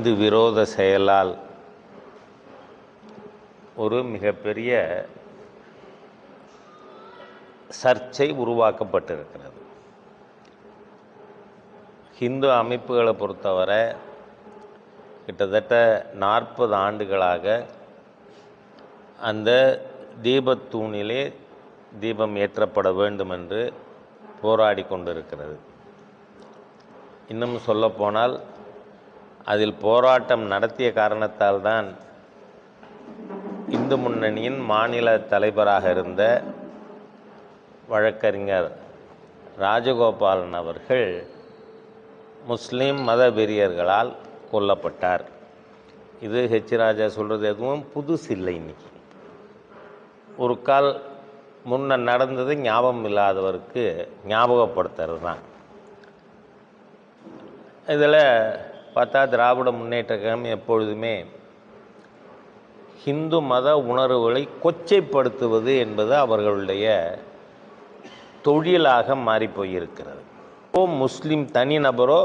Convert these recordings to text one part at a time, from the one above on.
ஐந்து விரோத செயலால் ஒரு மிகப்பெரிய சர்ச்சை உருவாக்கப்பட்டிருக்கிறது. ஹிந்து அமைப்புகளை பொறுத்தவரை கிட்டத்தட்ட நாற்பது ஆண்டுகளாக அந்த தீபத்தூணிலே தீபம் ஏற்றப்பட வேண்டும் என்று போராடி கொண்டிருக்கிறது. இன்னும் சொல்லப்போனால் அதில் போராட்டம் நடத்திய காரணத்தால் தான் இந்து முன்னணியின் மாநில தலைவராக இருந்த வழக்கறிஞர் ராஜகோபாலன் அவர்கள் முஸ்லீம் மத வெறியர்களால் கொல்லப்பட்டார். இது ஹெச் ராஜா சொல்கிறது எதுவும் புதுசு இல்லை இன்னைக்கு. ஒரு கால் முன்ன நடந்தது ஞாபகம் இல்லாதவருக்கு ஞாபகப்படுத்துறது தான் இதில் பார்த்தா திராவிட முன்னேற்ற கழகம் எப்பொழுதுமே ஹிந்து மத உணர்வுகளை கொச்சைப்படுத்துவது என்பது அவர்களுடைய தொழிலாக மாறிப்போயிருக்கிறது. ஓ முஸ்லீம் தனிநபரோ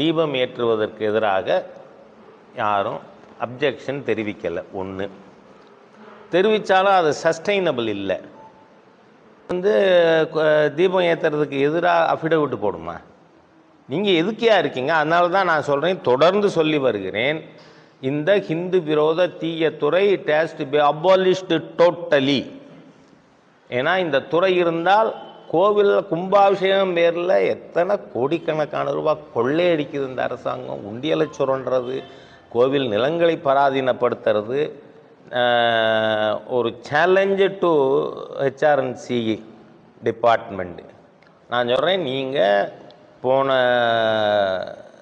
தீபம் ஏற்றுவதற்கு எதிராக யாரும் அப்ஜெக்ஷன் தெரிவிக்கலை. ஒன்று தெரிவித்தாலும் அது சஸ்டைனபிள் இல்லை. வந்து தீபம் ஏற்றுறதுக்கு எதிராக அஃபிடவிட் போடுமா? நீங்கள் எதுக்கியா இருக்கீங்க? அதனால தான் நான் சொல்கிறேன் தொடர்ந்து சொல்லி வருகிறேன். இந்த ஹிந்து விரோத தீய துறை it has to be abolished totally ஏன்னா இந்த துறை இருந்தால் கோவிலில் கும்பாபிஷேகம் பேரில் எத்தனை கோடிக்கணக்கான ரூபா கொள்ளையடிக்குது இந்த அரசாங்கம். உண்டியலை சுரண்டுறது கோவில் நிலங்களை பராதீனப்படுத்துறது. ஒரு சேலஞ்சு டு ஹெச்ஆர்என்சி டிபார்ட்மெண்ட்டு நான் சொல்கிறேன் நீங்கள் போன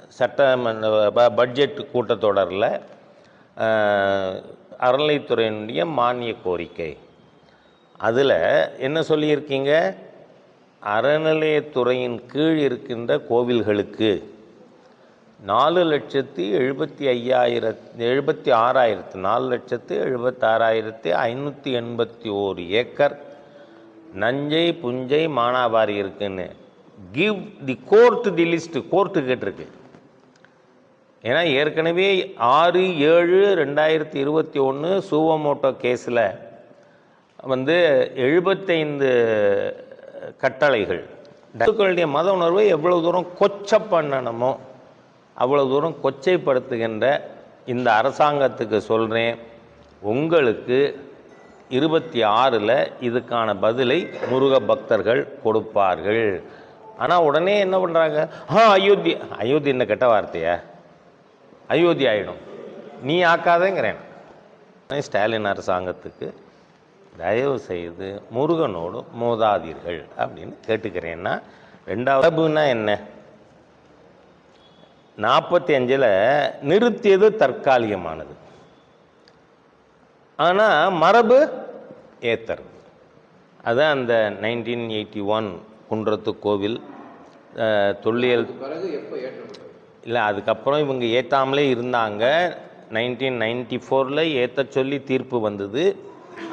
சட்டமன்ற ப- பட்ஜெட் கூட்டத்தொடரில் அறநிலைத்துறையினுடைய மானிய கோரிக்கை. அதில் என்ன சொல்லியிருக்கீங்க? அறநிலையத்துறையின் கீழ் இருக்கின்ற கோவில்களுக்கு நாலு லட்சத்தி எழுபத்தி ஐயாயிரத் எழுபத்தி ஆறாயிரத்து நாலு லட்சத்து எழுபத்தாறாயிரத்தி ஐநூற்றி எண்பத்தி ஓரு ஏக்கர் நஞ்சை புஞ்சை மானாவாரி இருக்குன்னு. Give the court the list court கேட்டிருக்கு. ஏன்னா ஏற்கனவே ஆறு ஏழு ரெண்டாயிரத்தி இருபத்தி ஒன்று சூவமோட்டோ கேஸில் வந்து எழுபத்தைந்து கட்டளைகள். டக்குகளுடைய மத உணர்வை எவ்வளோ தூரம் கொச்சை பண்ணணுமோ அவ்வளோ தூரம் கொச்சைப்படுத்துகின்ற இந்த அரசாங்கத்துக்கு சொல்கிறேன் உங்களுக்கு இருபத்தி ஆறில் இதுக்கான பதிலை முருக பக்தர்கள் கொடுப்பார்கள். ஆனால் உடனே என்ன பண்ணுறாங்க ஆ அயோத்தி அயோத்தி என்ன கெட்ட வார்த்தையா? அயோத்தி ஆகிடும் நீ ஆக்காதேங்கிறேன். ஸ்டாலின் அரசாங்கத்துக்கு தயவு செய்து முருகனோடு மோதாதீர்கள் அப்படின்னு கேட்டுக்கிறேன்னா ரெண்டாவது என்ன? நாற்பத்தி அஞ்சில் நிறுத்தியது தற்காலிகமானது. ஆனால் மரபு ஏத்தர் அதுதான் அந்த நைன்டீன் எயிட்டி ஒன் குன்றத்து கோவில் தொல்லியல் இல்லை அதுக்கப்புறம் இவங்க ஏற்றாமலே இருந்தாங்க. நைன்டீன் நைன்டி ஃபோரில் ஏற்ற சொல்லி தீர்ப்பு வந்தது.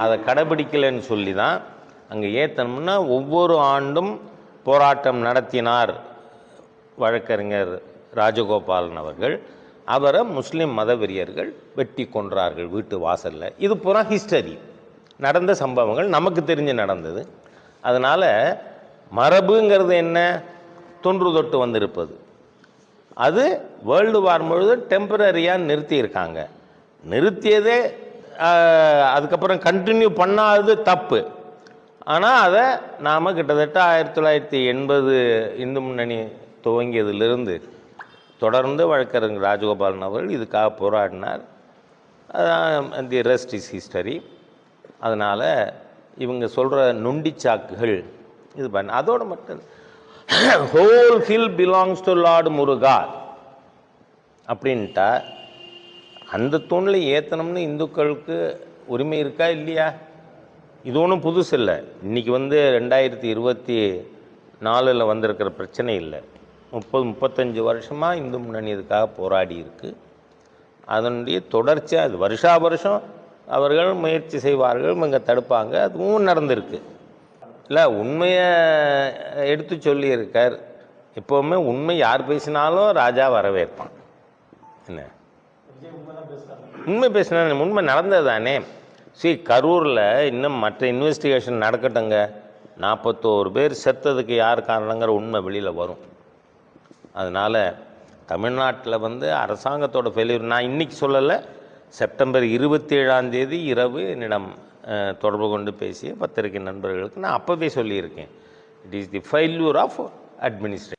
அதை கடைபிடிக்கலைன்னு சொல்லி தான் அங்கே ஏற்றணும்னா ஒவ்வொரு ஆண்டும் போராட்டம் நடத்தினார் வழக்கறிஞர் ராஜகோபாலன் அவர்கள். அவரை முஸ்லீம் மதவெறியர்கள் வெட்டி கொன்றார்கள் வீட்டு வாசலில். இது பூரா ஹிஸ்டரி. நடந்த சம்பவங்கள் நமக்கு தெரிஞ்சு நடந்தது. அதனால் மரபுங்கிறது என்ன? தொன்று தொட்டு வந்திருப்பது. அது வேர்ல்டு வார் முழுது டெம்பரரியாக நிறுத்தியிருக்காங்க. நிறுத்தியதே அதுக்கப்புறம் கண்டினியூ பண்ணாதது தப்பு. ஆனால் அதை நாம் கிட்டத்தட்ட ஆயிரத்தி தொள்ளாயிரத்தி எண்பது இந்து முன்னணி துவங்கியதிலிருந்து தொடர்ந்து வழக்கறிஞர் ராஜகோபாலன் அவர்கள் இதுக்காக போராடினார். அதான் தி ரெஸ்ட் இஸ் ஹிஸ்டரி அதனால் இவங்க சொல்கிற நொண்டிச்சாக்குகள் இது பண்ண அதோடு மட்டும் whole hill belongs to lord Muruga அப்படின்ட்டா அந்த தூணில் ஏற்றணும்னு இந்துக்களுக்கு உரிமை இருக்கா இல்லையா? இது ஒன்றும் புதுசு இல்லை. இன்றைக்கி வந்து ரெண்டாயிரத்தி இருபத்தி நாலில் வந்திருக்கிற பிரச்சனை இல்லை. முப்பது முப்பத்தஞ்சு வருஷமாக இந்து முன்னணி இதுக்காக போராடி இருக்கு. அதனுடைய தொடர்ச்சியாக அது வருஷா வருஷம் அவர்கள் முயற்சி செய்வார்கள் இங்கே தடுப்பாங்க. அதுவும் நடந்திருக்கு. இல்லை உண்மையை எடுத்து சொல்லியிருக்கார். எப்போவுமே உண்மை யார் பேசினாலும் ராஜா வரவேற்பான். என்ன? உண்மை பேசினா உண்மை நடந்தது தானே சரி கரூரில் இன்னும் மற்ற இன்வெஸ்டிகேஷன் நடக்கட்டுங்க. நாற்பத்தோரு பேர் செத்ததுக்கு யார் காரணங்கிற உண்மை வெளியில் வரும். அதனால் தமிழ்நாட்டில் வந்து அரசாங்கத்தோட ஃபெயிலியர் நான் இன்றைக்கி சொல்லலை. செப்டம்பர் இருபத்தி ஏழாம் தேதி இரவு என்னிடம் தொடர்பு கொண்டு பேசிய பத்திரிகை நண்பர்களுக்கு நான் அப்போவே சொல்லியிருக்கேன். It is the failure of administration